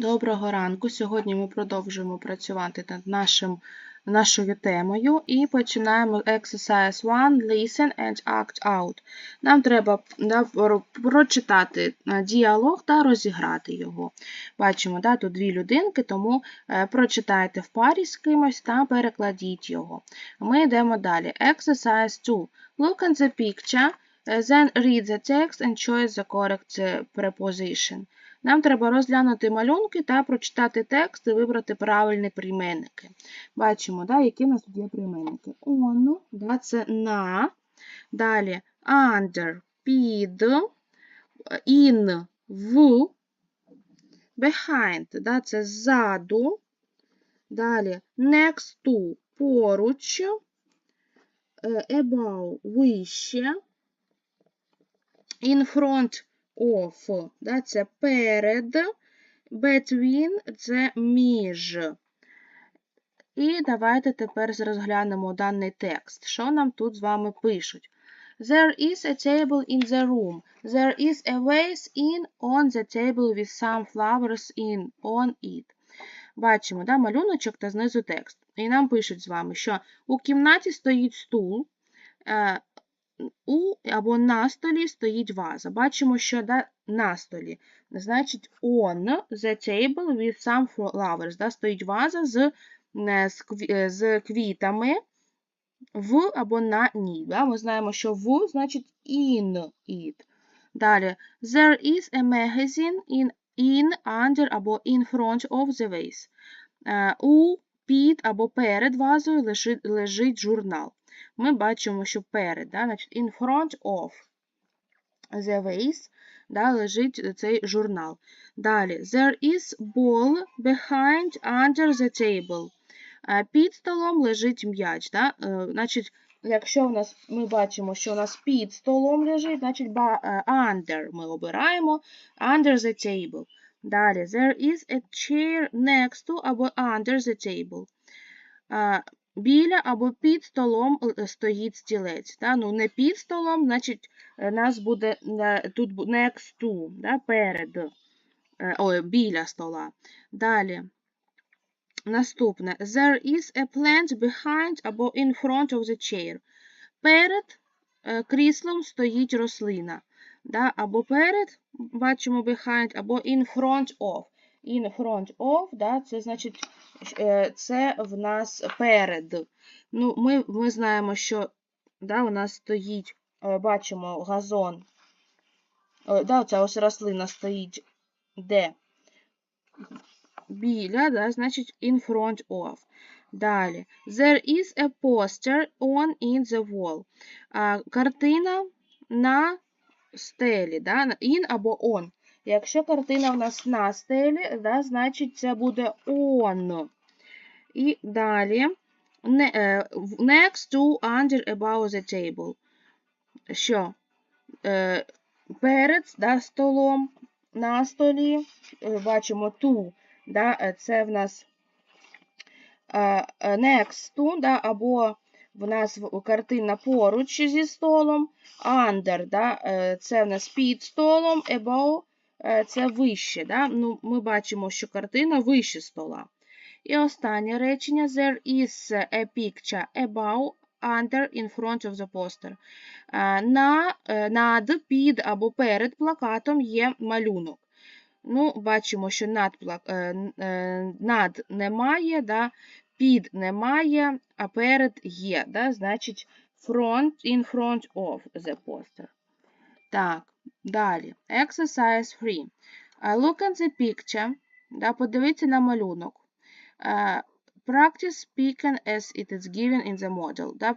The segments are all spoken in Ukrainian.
Доброго ранку. Сьогодні ми продовжуємо працювати над нашим, нашою темою і починаємо exercise 1 Listen and act out. Нам треба прочитати е, діалог та розіграти його. Бачимо, да, тут дві людинки, тому е, прочитайте в парі з кимось та перекладіть його. Ми йдемо далі. Exercise 2. Look at the picture, е, then read the text and choose the correct preposition. Нам треба розглянути малюнки та прочитати текст і вибрати правильні прийменники. Бачимо, да, які в нас є прийменники. On, да, це на. Далі under, під, in, в, behind, да, це ззаду. Далі next to, поруч, е, above, вище, in front of, да, це перед, between це між. І давайте тепер розглянемо даний текст. Що нам тут з вами пишуть? There is a table in the room. There is a vase in on the table with some flowers in on it. Бачимо, да, малюночок та знизу текст. І нам пишуть з вами, що у кімнаті стоїть стул, е, у або на столі стоїть ваза. Бачимо, що да, на столі. Значить, on the table with some flowers. Да, стоїть ваза з, е, е, з квітами в або на ній. Да? Ми знаємо, що в значить in it. Далі. There is a magazine in, in under або in front of the vase. Е, У під або перед вазою лежить, лежить журнал. Ми бачимо, що перед, да? значить in front of the vase да, лежить цей журнал. Далі. There is ball behind under the table. Е, Під столом лежить м'яч. Да? Е, Значить, якщо в нас ми бачимо, що у нас під столом лежить, значить е, under ми обираємо under the table. Далі, there is a chair next to або under the table. Е, Біля або під столом е, стоїть стілець. Да? Ну, не під столом, значить, е, нас буде е, тут next to, да? перед, е, ой, біля стола. Далі. Наступне. There is a plant behind або in front of the chair. Перед е, кріслом стоїть рослина. Да? Або перед, бачимо behind, або in front of. In front of, да? це значить, е, це в нас перед. Ну, ми, ми знаємо, що да, у нас стоїть, е, бачимо газон. Е, Да, ця ось рослина стоїть де? біля, да, значить in front of. Далі. There is a poster on in the wall. А, картина на стелі, да, in або on. Якщо картина в нас на стелі, да, значить це буде on. І далі. Е, next to, under, above the table. Що? Е, перед да, столом, на столі, е, бачимо to, да, це в нас next to, да, або в нас картина поруч зі столом, under, да, це в нас під столом, above, це вище. Да? Ну, ми бачимо, що картина вище стола. І останнє речення there is a picture above, under, in front of the poster. Е, На, е, над, під або перед плакатом є малюнок. Ну, бачимо, що над, е, е, над немає, да, під немає, а перед є. Да, значить, front, in front of the poster. Так, далі. Exercise 3. Uh, look at the picture. Да, подивіться на малюнок. Uh, practice speaking as it is given in the model. Да,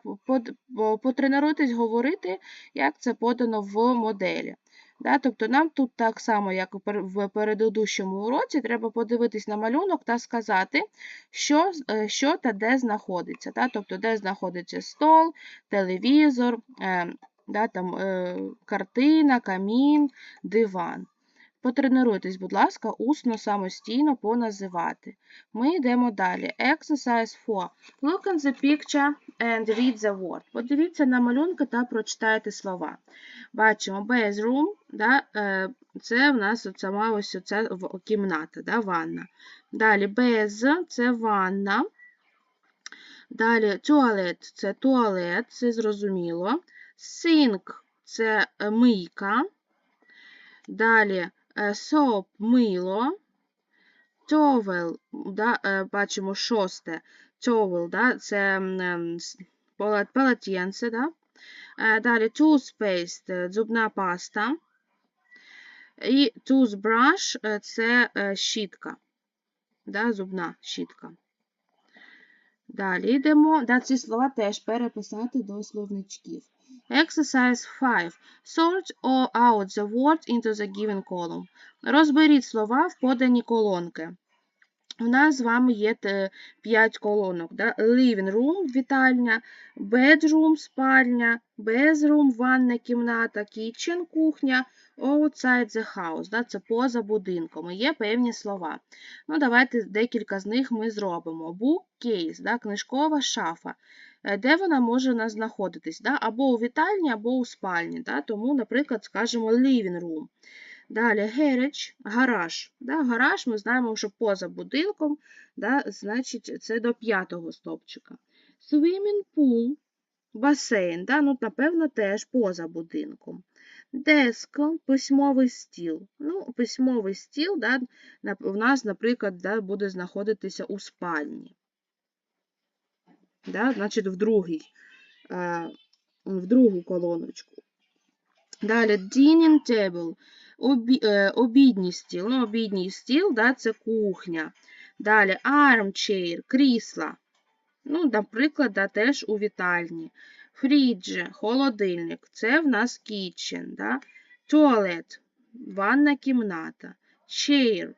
потренуйтесь говорити, як це подано в моделі. Да, тобто нам тут так само, як в передудущому уроці, треба подивитись на малюнок та сказати, що, е, що та де знаходиться. Да, тобто, де знаходиться стол, телевізор, е, да, там, е, картина, камін, диван. потренуйтесь, будь ласка, усно самостійно поназивати. Ми йдемо далі. Exercise 4. Look at the picture and read the word. Подивіться на малюнки та прочитайте слова. Бачимо bathroom, да, е, це в нас сама ось оця кімната, да, ванна. Далі bath – це ванна. Далі туалет це туалет, це зрозуміло. Sink – це е, мийка. Далі е, soap – мило. Towel, да, е, бачимо шосте. Towel, да, це полотенце. Да. Далі toothpaste – зубна паста. І toothbrush – це щітка. Да, зубна щітка. Далі йдемо. Да, ці слова теж переписати до словничків. Exercise 5. Sort all out the words into the given column. Розберіть слова в подані колонки. У нас з вами є 5 колонок. Да? Living room – вітальня, bedroom – спальня, bathroom – ванна кімната, kitchen – кухня, outside the house да? – це поза будинком. І Є певні слова. Ну, давайте декілька з них ми зробимо. Bookcase да? – книжкова шафа. Е, Де вона може знаходитись? Да? Або у вітальні, або у спальні. Да? Тому, наприклад, скажемо living room. Далі garage, гараж. Да? Гараж ми знаємо, що поза будинком, да? значить, це до п'ятого стопчика. Swimming pool, басейн, да? ну, напевно, теж поза будинком. Desk, письмовий стіл. Ну, письмовий стіл да? у нас, наприклад, да, буде знаходитися у спальні. Да? Значить, в другій, е, в другу колоночку. Далі dining table, обі, е, обідній стіл. Ну, обідній стіл, да, це кухня. Далі armchair, крісла. Ну, наприклад, да, теж у вітальні. Фрідж, холодильник, це в нас kitchen. Да? Туалет, ванна кімната. Chair,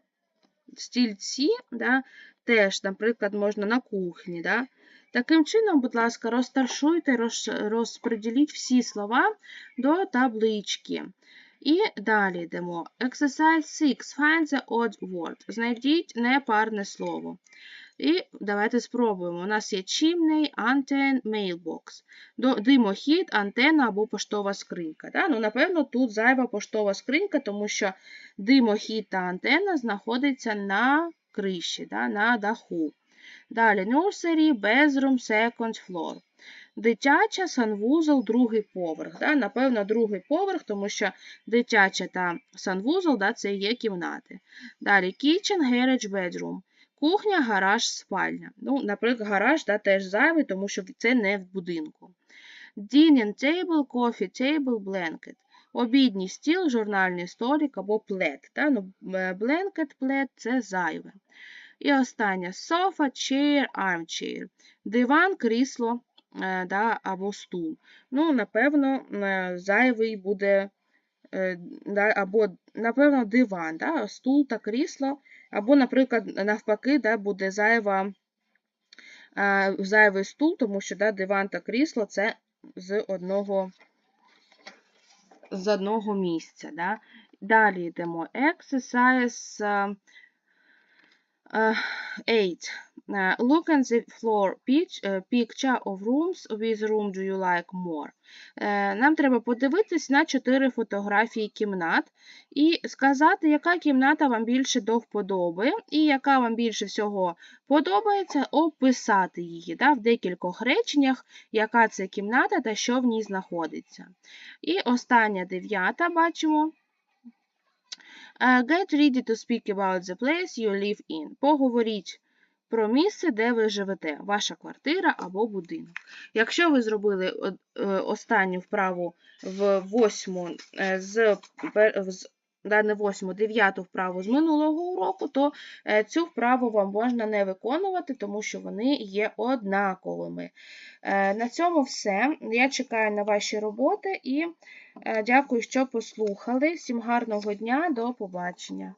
стільці, да, теж, наприклад, можна на кухні. Да? Таким чином, будь ласка, розташуйте, роз- розподіліть всі слова до таблички. І далі йдемо. Exercise 6. Find the odd word. Знайдіть непарне слово. І давайте спробуємо. У нас є chimney, anten, mailbox. Димохід, антена або поштова скринька. Да? Ну, напевно, тут зайва поштова скринька, тому що димохід та антена знаходяться на криші, да? на даху. Далі nursery, bedroom, second floor. Дитяча, санвузол, другий поверх. Да? Напевно, другий поверх, тому що дитяча та санвузол да, це є кімнати. Далі kitchen, garage, bedroom. Кухня, гараж, спальня. Ну, наприклад, гараж да, теж зайвий, тому що це не в будинку. Dining table, coffee table, blanket. Обідній стіл, журнальний столик або плед. Да? Ну, е, blanket, плед – це зайве. І останнє sofa, chair, armchair. Диван, крісло е, да, або стул. Ну, напевно, е, зайвий буде е, да, або, напевно, диван, да, стул та крісло, або, наприклад, навпаки, да, буде зайва, зайвий стул, тому що да, диван та крісло це з одного, з одного місця. Да. Далі йдемо. Exercise 8. Uh, look at the floor uh, picture of rooms. Which room do you like more? Е, Нам треба подивитись на чотири фотографії кімнат і сказати, яка кімната вам більше до вподоби, і яка вам більше всього подобається, описати її да, в декількох реченнях, яка це кімната та що в ній знаходиться. І остання дев'ята бачимо. Get ready to speak about the place you live in. Поговоріть про місце, де ви живете, ваша квартира або будинок. Якщо ви зробили е, останню вправу в восьму е, з, да, не восьму, дев'яту вправу з минулого уроку, то е, цю вправу вам можна не виконувати, тому що вони є однаковими. На цьому все. Я чекаю на ваші роботи і Дякую, що послухали. Всім гарного дня, до побачення.